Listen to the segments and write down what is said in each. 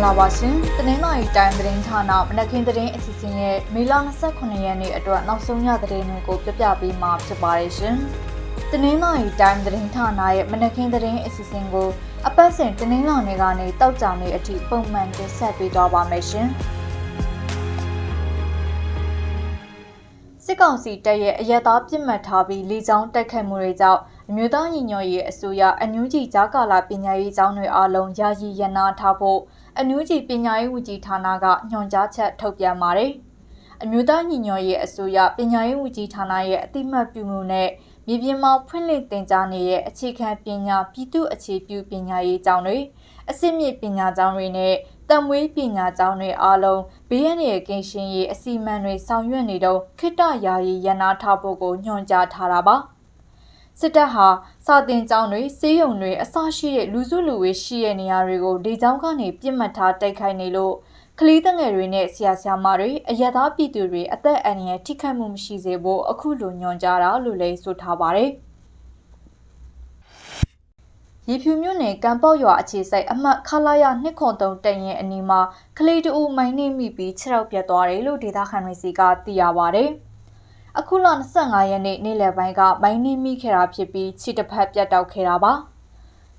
္ဂလာပါရှင်။တနင်္လာရီတိုင်းသတင်းဌာနမနက်ခင်းသတင်းအစီအစဉ်ရဲ့မေလ29ရက်နေ့အတွက်နောက်ဆုံးရသတင်းတွေကိုပြပြပေးမှာဖြစ်ပါတယ်ရှင်။တနင်္လာရီတိုင်းသတင်းဌာနရဲ့မနက်ခင်းသတင်းအစီအစဉ်ကိုအပတ်စဉ်တနင်္လာနေ့ကနေတောက်ကြနေ့အထိပုံမှန်တင်ဆက်ပေးသွားပါမယ်ရှင်။စစ်ကောင်စီတပ်ရဲ့အရက်သားပြစ်မှတ်ထားပြီးလေကြောင်းတိုက်ခတ်မှုတွေကြောင့် အမျိုးသားညီညွတ်ရေးအစိုးရအန်ယူဂျီကြားကာလပညာရေးကျောင်းတွေအားလုံးယာယီရန်နာထားဖို့အန်ယူဂျီပညာရေးဝန်ကြီးဌာနကညွှန်ကြားချက်ထုတ်ပြန်ပါတယ်။အမျိုးသားညီညွတ်ရေးအစိုးရပညာရေးဝန်ကြီးဌာနရဲ့အတိမတ်ပြုမှုနဲ့မြေပြင်မှာဖွင့်လှစ်တင်ကြားနေတဲ့အခြေခံပညာပြည်သူအခြေပြုပညာရေးကျောင်းတွေအစစ်မြစ်ပညာကျောင်းတွေနဲ့တံမွေးပညာကျောင်းတွေအားလုံးဘေးရန်ရဲ့ကင်းရှင်းရေးအစီအမံတွေဆောင်ရွက်နေတော့ခိတ္တယာယီရန်နာထားဖို့ကိုညွှန်ကြားထားတာပါ။ စစ်တပ်ဟာစာတင်ကျောင်းတွေစေးရုံတွေအစရှိတဲ့လူစုလူဝေးရှိတဲ့နေရာတွေကိုဒေကျောင်းကနေပြစ်မှတ်ထားတိုက်ခိုက်နေလို့ကလေးတငယ်တွေနဲ့ဆရာဆရာမတွေအရသာပြည်သူတွေအသက်အန္တရာယ်ထိခိုက်မှုမရှိစေဖို့အခုလိုညွှန်ကြားတာလို့လည်းဆိုထားပါတယ်ရေဖြူမြို့နယ်ကံပေါက်ရွာအခြေစိုက်အမှတ်ခလာရ203တရင်အနီးမှာကလေးတူမိုင်းနှိမိပြီးခြေထောက်ပြတ်သွားတယ်လို့ဒေသခံတွေစီကသိရပါဗျ။ အခုလ25ရက်နေ့နေ့လယ်ပိုင်းကမိုင်းနှင်းမိခဲ့တာဖြစ်ပြီးခြေတစ်ဖက်ပြတ်တောက်ခဲ့တာပါ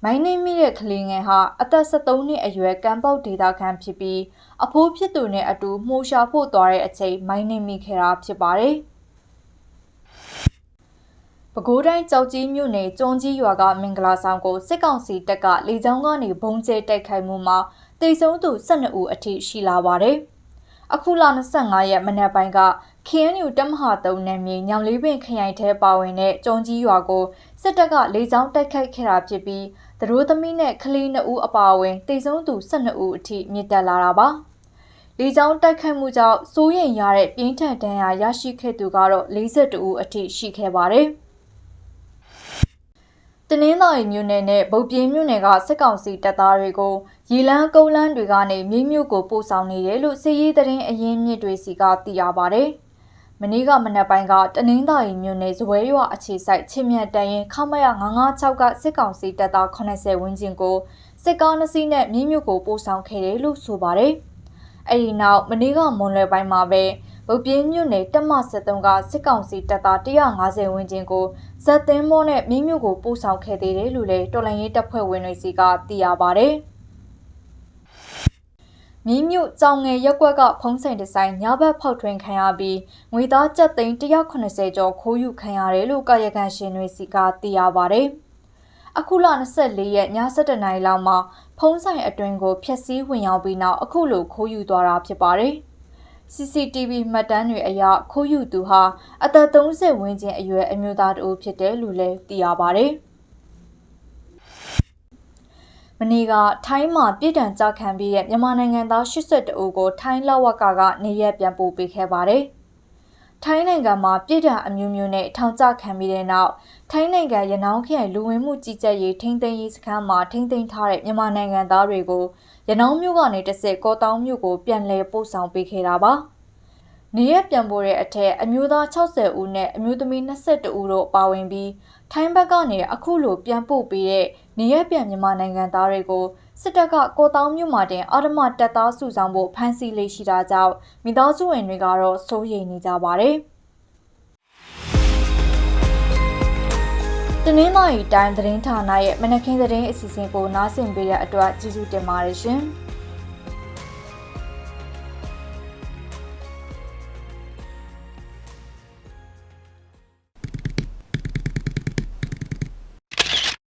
မိုင်းနှင်းမိတဲ့ကလေးငယ်ဟာအသက်73နှစ်အရွယ်ကံပေါက်ဒေတာခန့်ဖြစ်ပြီးအဖိုးဖြစ်သူနဲ့အတူမှုရှာဖို့သွားတဲ့အချိန်မိုင်းနှင်းမိခဲ့တာဖြစ်ပါတယ်ပဲခူးတိုင်းကြောက်ကြီးမြို့နယ်ကျွန်းကြီးရွာကမင်္ဂလာဆောင်ကိုစစ်ကောင်စီတပ်ကလေကြောင်းကနေဘုံကျဲတိုက်ခိုက်မှုမှာတိတ်ဆုံးသူ12ဦးအထိရှိလာပါတယ်။ အခုလ25ရက်မနက်ပိုင်းက KNU တမဟာ3နယ်မြေညောင်လေးပင်ခရိုင်ထဲပါဝင်တဲ့ကျုံကြီးရွာကိုစစ်တပ်ကလေကြောင်းတိုက်ခိုက်ခဲ့တာဖြစ်ပြီးသတို့သမီးနဲ့ကလေး2ဦးအပါအဝင်တိတ်ဆုံးသူ12ဦးအထိမြင့်တက်လာတာပါလေကြောင်းတိုက်ခိုက်မှုကြောင့်စိုးရိမ်ရတဲ့ပြင်းထန်ဒဏ်ရာရရှိခဲ့သူကတော့42ဦးအထိရှိခဲ့ပါတယ်။ တနင်္သာရီမြို့နယ်နဲ့ဗုတ်ပြင်းမြို့နယ်ကစစ်ကောင်စီတပ်သားတွေကိုရေလန်းကုန်းလန်းတွေကနေမြို့မြို့ကိုပို့ဆောင်နေတယ်လို့စစ်ရေးသတင်းအရင်းမြစ်တွေစီကသိရပါဗျ။မနေ့ကမနက်ပိုင်းကတနင်္သာရီမြို့နယ်ဇွဲရွာအခြေစိုက်ချင်းမြတ်တရင်ခမရ956ကစစ်ကောင်စီတပ်သား80ဝန်းကျင်ကိုစစ်ကားနှစ်စီးနဲ့မြို့မြို့ကိုပို့ဆောင်ခဲ့တယ်လို့ဆိုပါတယ်။အဲဒီနောက်မနေ့ကမွန်လွယ်ပိုင်းမှာပဲ ဗုတ်ပြင်းမြို့နယ်တက်မ73ကစစ်ကောင်စီတပ်သား150ဝန်းကျင်ကိုဇက်သင်းမောနဲ့မင်းမြို့ကိုပို့ဆောင်ခဲ့သေးတယ်လို့လည်းတော်လိုင်းရေးတပ်ဖွဲ့ဝင်တွေစီကသိရပါဗျ။မြင်းမြို့ကြောင်ငယ်ရက်ကွက်ကဖုံးဆိုင်ဒီဇိုင်းညဘက်ဖောက်ထွင်းခံရပြီးငွေသားကျပ်သိန်း180ကျော်ခိုးယူခံရတယ်လို့ကာယကံရှင်တွေစီကသိရပါဗျ။အခုလ24ရက်ည7:00နာရီလောက်မှာဖုံးဆိုင်အတွင်းကိုဖျက်ဆီးဝင်ရောက်ပြီးနောက်အခုလိုခိုးယူသွားတာဖြစ်ပါတယ်။ CCTV မှတ်တမ်းတွေအရခိုးယူသူဟာအသက်30ဝန်းကျင်အရွယ်အမျိုးသားတဦးဖြစ်တယ်လို့လည်းသိရပါဗျ။မနေ့ကထိုင်းမှာပြည်တံကြခံပြီးတဲ့မြန်မာနိုင်ငံသား82ဦးကိုထိုင်းလဝကကနေရက်ပြန်ပို့ပေးခဲ့ပါတယ်။ထိုင်းနိုင်ငံမှာပြည်တံအမျိုးမျိုးနဲ့ထောင်ချခံပြီးတဲ့နောက်ထိုင်းနိုင်ငံရနောင်းခရိုင်လူဝင်မှုကြီးကြပ်ရေးထိန်းသိမ်းရေးစခန်းမှာထိန်းသိမ်းထားတဲ့မြန်မာနိုင်ငံသားတွေကို ရနောင်းမြို့ကနေတစ်ဆက်ကောတောင်းမြို့ကိုပြန်လည်ပို့ဆောင်ပေးခဲ့တာပါ။နေရပြန်ပို့တဲ့အထက်အမျိုးသား60ဦးနဲ့အမျိုးသမီး22ဦးတို့ပါဝင်ပြီးထိုင်းဘက်ကနေအခုလိုပြန်ပို့ပေးတဲ့နေရပြန်မြန်မာနိုင်ငံသားတွေကိုစစ်တပ်ကကိုတောင်းမြို့မှာတင်အာဓမတပ်သားစုဆောင်ဖို့ဖမ်းဆီးလေးရှိတာကြောင့်မိသားစုဝင်တွေကတော့စိုးရိမ်နေကြပါတယ်။ တနင်္လာရီတိုင်းသတင်းဌာနရဲ့မနက်ခင်းသတင်းအစီအစဉ်ကိုနားဆင်ပေးတဲ့အတွက်ကျေးဇူးတင်ပါတယ်ရှင်။